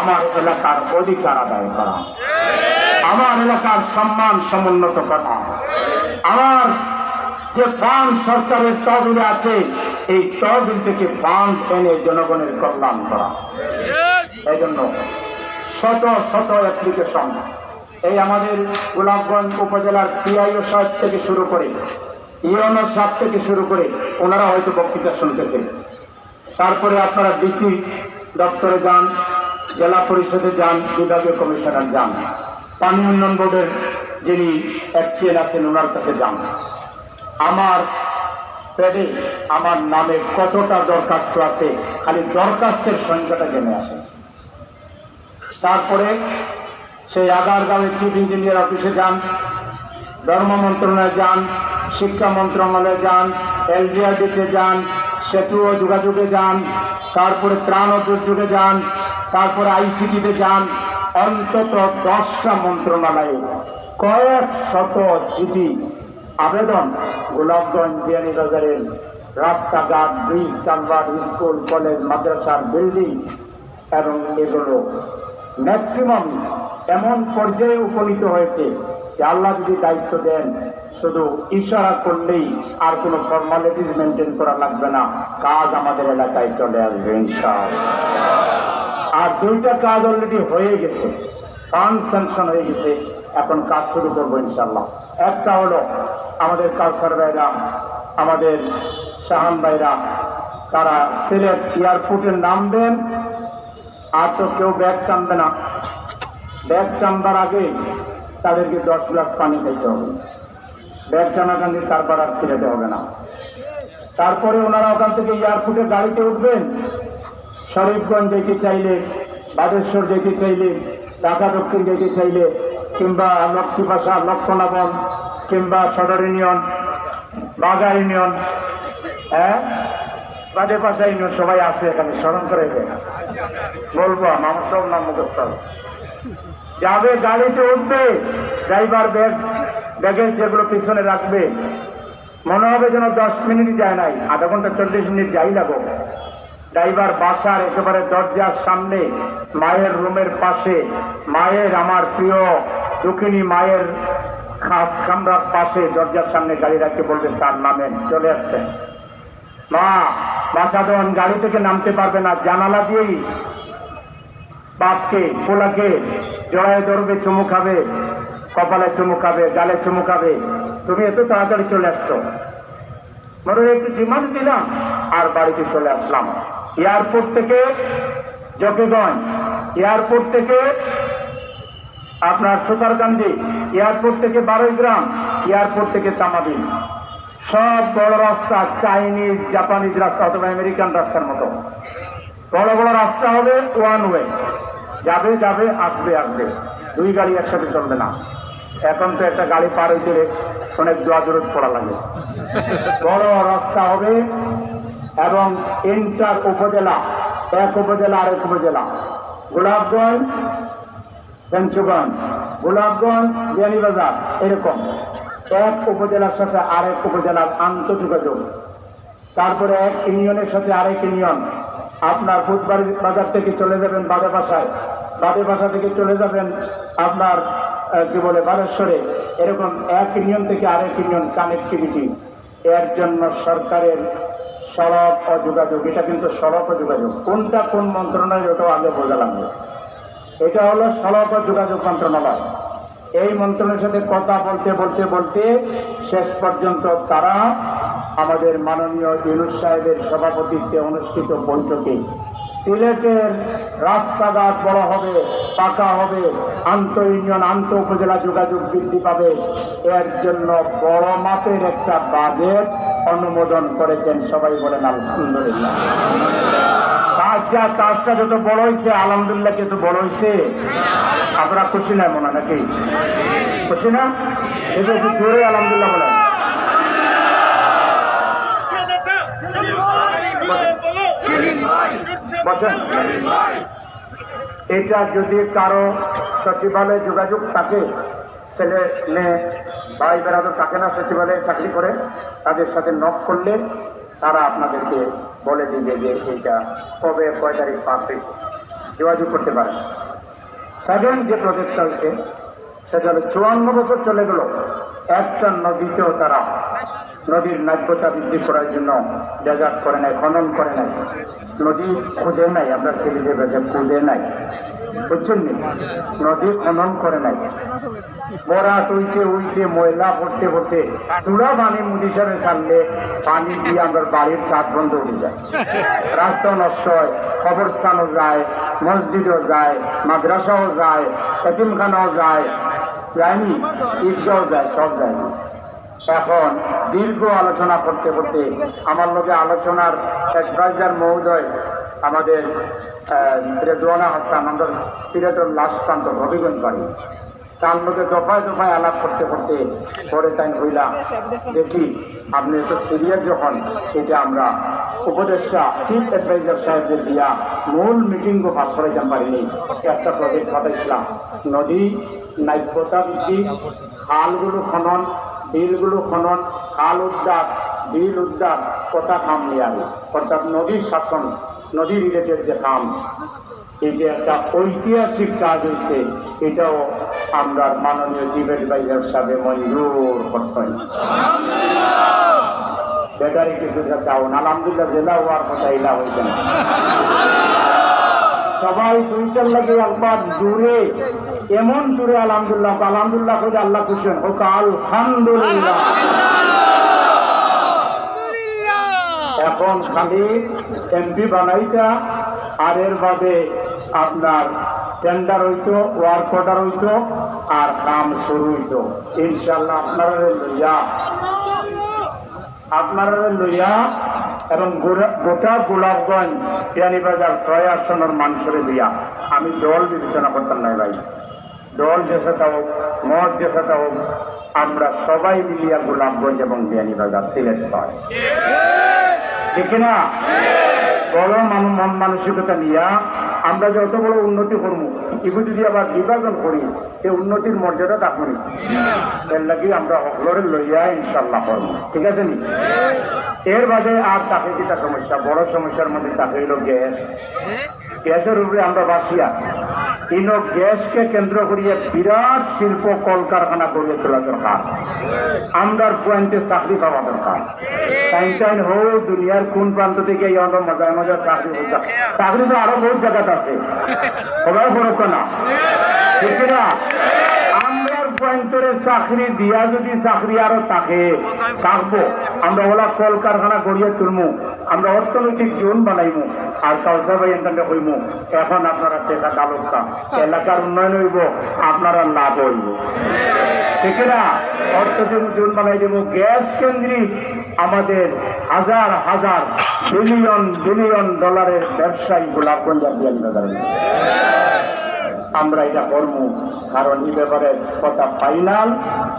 আমার এলাকার অধিকার আদায় করা। আমার এলাকার সম্মান সমুন্নত করা। আমার যে ফান্ড সরকারের তহবিলে আছে, এই তহবিল থেকে ফান্ড এনে জনগণের কল্যাণ করা। এই জন্য শত শত অ্যাপ্লিকেশন এই আমাদের গোলাপগঞ্জ উপজেলার পিআইও সাহেব থেকে শুরু করে, ইউএনও সাহেব থেকে শুরু করে, ওনারা হয়তো বক্তৃতা শুনতেছেন তারপরে আপনারা ডিসি দপ্তরে যান জেলা পরিষদে যান, বিভাগীয় কমিশনার যান। পানি উন্নয়ন বোর্ডের যিনি এক্সিএল আছেন, ওনার কাছে যান। আমার প্যাডে আমার নামে কতটা দরখাস্ত আছে, খালি দরখাস্তের সংখ্যাটা জেনে আসে তারপরে সেই আগারগাঁওয়ের চিফ ইঞ্জিনিয়ার অফিসে যান, ধর্ম মন্ত্রণালয়ে যান, শিক্ষা মন্ত্রণালয়ে যান এলডিআরডিতে যান সেতু ও যোগাযোগে যান, তারপরে ত্রাণ ও দুর্যোগে যান তারপরে আইসিটিতে যান অন্তত দশটা মন্ত্রণালয়ে। কয়েক শত চিঠি আবেদন গোলাপগঞ্জ বিয়ানীবাজারের রাস্তাঘাট, ব্রিজ কালভার্ট স্কুল, কলেজ, মাদ্রাসার বিল্ডিং এবং এগুলো। ম্যাক্সিমাম এমন পর্যায়ে উপনীত হয়েছে যে আল্লাহ যদি দায়িত্ব দেন, শুধু ইশারা করলেই আর কোনো ফর্মালিটিস মেনটেন করা লাগবে না। কাজ আমাদের এলাকায় চলে আসবে, ইনশাআল্লাহ। আর দুইটা কাজ অলরেডি হয়ে গেছে। ফান্ড স্যাংশন হয়ে গেছে। এখন কাজ শুরু করব ইনশাল্লাহ একটা হলো আমাদের কালসার ভাইরা, আমাদের শাহান ভাইরা, তারা সিলেট এয়ারপোর্টে নামবেন, আর তো কেউ ব্যাগ টানবে না। ব্যাগ টানবার আগে তাদেরকে দশ গ্লাস পানি খাইতে হবে। ব্যাগ টানাটানি তারপর আর ছেড়েতে হবে না। তারপরে ওনারা ওখান থেকে এয়ারপোর্টে গাড়িতে উঠবেন শরীফগঞ্জ যেতে চাইলে, বাদেশ্বর যেতে চাইলে, ঢাকা দক্ষিণ যেতে চাইলে, কিংবা লক্ষ্মীপাশা লক্ষ্মণাবন, কিংবা সদর ইউনিয়ন বাগা ইউনিয়ন হ্যাঁ? বাদে পাশা ইউনিয়ন সবাই আছে এখানে, স্মরণ করে বলব, আমার সব নাম মুখস্থ। যাবে, গাড়িতে উঠবে, ড্রাইভার ব্যাগ ব্যাগেজ যেগুলো পিছনে রাখবে, মনে হবে যেন দশ মিনিট যায় নাই, আধা ঘণ্টা চল্লিশ মিনিট যাই লাগো ড্রাইভার বাসার একেবারে দরজার সামনে, মায়ের রুমের পাশে। মায়ের আমার প্রিয় দুঃখিনী মায়ের খাস কামরার পাশে দরজার সামনে গাড়ি রাখতে বলবে, স্যার, নামেন। চলে আসছেন মা বাচ্চাদন গাড়ি থেকে নামতে পারবে না। জানালা দিয়েই বাপকে, পোলাকে জড়ায় ধরবে, চুমু খাবে, কপালে চুমু খাবে, গালে চুমু খাবে। তুমি এত তাড়াতাড়ি চলে আসছো। মনে একটু ডিমান্ড দিলাম আর বাড়িতে চলে আসলাম। এয়ারপোর্ট থেকে জকিগঞ্জ, এয়ারপোর্ট থেকে আপনার সুতারকান্দি, এয়ারপোর্ট থেকে বারোইগ্রাম, এয়ারপোর্ট থেকে তামাবিল সব বড় রাস্তা, চাইনিজ, জাপানিজ রাস্তা অথবা আমেরিকান রাস্তার মতো। বড় বড় রাস্তা হবে ওয়ান ওয়ে। যাবে যাবে, আসবে আসবে। দুই গাড়ি একসাথে চলবে না। এখন তো একটা গাড়ি পার হইতে অনেক দোয়া দূরত পড়া লাগে। বড় রাস্তা হবে এবং ইন্টার উপজেলা, এক উপজেলা, আরেক উপজেলা। গোলাপগঞ্জ, পঞ্চগঞ্জ। গোলাপগঞ্জ বিয়ানীবাজার এরকম। এক উপজেলার সাথে আরেক উপজেলার আন্তঃযোগাযোগ তারপরে এক ইউনিয়নের সাথে আরেক ইউনিয়ন। আপনার বুধবার বাজার থেকে চলে যাবেন বাদে বাসায়। বাদে বাসা থেকে চলে যাবেন আপনার কি বলে, বালেশ্বরে। এরকম এক ইউনিয়ন থেকে আরেক ইউনিয়ন কানেক্টিভিটি এর জন্য সরকারের সড়ক ও যোগাযোগ, এটা কিন্তু সড়ক ও যোগাযোগ। কোনটা কোন মন্ত্রণালয় ওটাও আগে বোঝা লাগবে এটা হলো সড়ক ও যোগাযোগ মন্ত্রণালয়। এই মন্ত্রণের সাথে কথা বলতে বলতে বলতে শেষ পর্যন্ত তারা আমাদের মাননীয় ইউনুস সাহেবের সভাপতিত্বে অনুষ্ঠিত বৈঠকে সিলেটের রাস্তাঘাট বড় হবে, পাকা হবে, আন্ত ইউনিয়ন, আন্ত উপজেলা যোগাযোগ বৃদ্ধি পাবে। এর জন্য বড় মাপের একটা বাজেট অনুমোদন করেছেন সবাই বলেন আলহামদুলিল্লাহ। কাজটা কাজটা যত বড় হয়েছে, আলহামদুলিল্লাহ কিন্তু বড় হয়েছে? আপনারা খুশি না, মনে নাকি? খুশি না? এটা একটু জোরে আলহামদুলিল্লাহ বলেন। এটা যদি কারও সচিবালয়ে যোগাযোগ থাকে, ছেলে, মেয়ে, ভাই, বেড়াদর থাকে না, সচিবালয়ে চাকরি করে, তাদের সাথে নক করলে তারা আপনাদেরকে বলে দিবে যে এইটা কবে, কয় তারিখ পাস হয়েছে যোগাযোগ করতে পারে। সেকেন্ড যে প্রজেক্টটা হচ্ছে সেটা হলো চুয়ান্ন বছর চলে গেল, একটা নদীতেও তারা নদীর নাব্যতা বৃদ্ধি করার জন্য ডেজার্ট করে নাই, খনন করে নাই। নদী খুঁজে নাই, আমরা সিলেটে বেঁচে খুঁজে নাই। বুঝছেন নদী খনন করে নাই। বরাত উইতে উইতে ময়লা পড়তে পড়তে চূড়া পানি মুদি সারে ছাড়লে পানি দিয়ে আমরা বাড়ির ছাদ বন্ধ উঠে যায়। রাস্তা নষ্ট হয়, কবরস্থানও যায়, মসজিদও যায়, মাদ্রাসাও যায়, এতিমখানাও যায়। যায়নি? ঈদগাও যায়, সব যায়নি। এখন দীর্ঘ আলোচনা করতে করতে আমার লোকে আলোচনার অ্যাডভাইজার মহোদয়, আমাদের রেজওয়ানা হাসান, আমাদের সিলেটের লাস্ট প্রান্ত, হবিগঞ্জ বাড়ি। তার লোকে দফায় দফায় আলাপ করতে করতে পরে তাই হইলাম দেখি আপনি এত সিরিয়াস যখন এটা আমরা উপদেষ্টা চিফ অ্যাডভাইজার সাহেবদের দিয়া মূল মিটিংও পাস করাইতে পারিনি একটা প্রজেক্ট পাঠাইছিলাম নদী নাইক্যতা বৃদ্ধি খালগুলো খনন বিলগুলো খনন খাল উদ্যান বিল উদ্ধার কথা কাম নিয়ে অর্থাৎ নদীর শাসন নদী রিলেটেড যে কাম এই যে একটা ঐতিহাসিক কাজ হয়েছে, এটাও আমরা মাননীয় জীবের অ্যাডভাইজার সাহেব মঞ্জুর করছেন বেটারি কিছু চাউন, আলহামদুলিল্লাহ, জেলা হওয়ার কথা ইলা হয়েছে না। সবাই দুইটার লাগে একবার দূরে এমন দূরে আলহামদুল্লাহ আলহামদুলিল্লাহ করে আল্লাহ খুশি হন। হোক আলহামদুলিল্লাহ। এখন খালি এমপি বানাইটা আর এর বাদে আপনার টেন্ডার হইতো ওয়ার্ক অর্ডার হইতো আর কাম শুরু হইতো। ইনশাল্লাহ আপনারা লইয়া আপনারা লইয়া এবং গোটা গোলাপগঞ্জ বিয়ানীবাজার ছয় আসনের মানুষের দিয়া আমি দল বিবেচনা করতাম নাই ভাই। দল যেসাটা হোক মত যেসাটা হোক আমরা সবাই মিলিয়া গোলাপগঞ্জ এবং বিয়ানীবাজার সিলেট ছয়। ঠিক। না বড় মান- মন মানসিকতা নিয়া আমরা যত বড় উন্নতি করব এগুলো যদি আবার বিভাজন করি এই উন্নতির মর্যাদা তা করি। এর লাগি আমরা সকলরে লইয়া ইনশাল্লাহ করব। ঠিক আছে নি? এর বাদে আর তাকে যেটা সমস্যা, বড় সমস্যার মধ্যে তাকে হইল গ্যাস। গ্যাসের উপরে আমরা বাসিয়া ইন গ্যাসকে কেন্দ্র করিয়ে বিরাট শিল্প কলকারখানা করিয়ে তোলা দরকার। আমরার পয়েন্টে চাকরি পাওয়া দরকার। টাইম টাইম হো দুনিয়ার কোন প্রান্ত থেকে এই অন্য মজার মজার চাকরি চাকরি তো আরও বহুত জায়গাতে আছে। সবাই ফরক না। ঠিক না আমরার পয়েন্টরে চাকরি দিয়া যদি চাকরি আরও থাকে, থাকব। আমরা ওলা কলকারখানা গড়িয়ে তুলমু। আমরা অর্থনৈতিক জোন বানাইমু, আর কাউসা ভাই এখানে হইমু। এখন আপনারা টেকা তালুকা এলাকার উন্নয়ন হইব, আপনারা লাভ হইব। ঠিক না? অর্থনৈতিক জোন বানাই দেবো গ্যাস কেন্দ্রিক আমাদের হাজার হাজার বিলিয়ন বিলিয়ন ডলারের ব্যবসায়ী গোলাপগঞ্জ আমরা এটা করব কারণ এই ব্যাপারে কথা ফাইনাল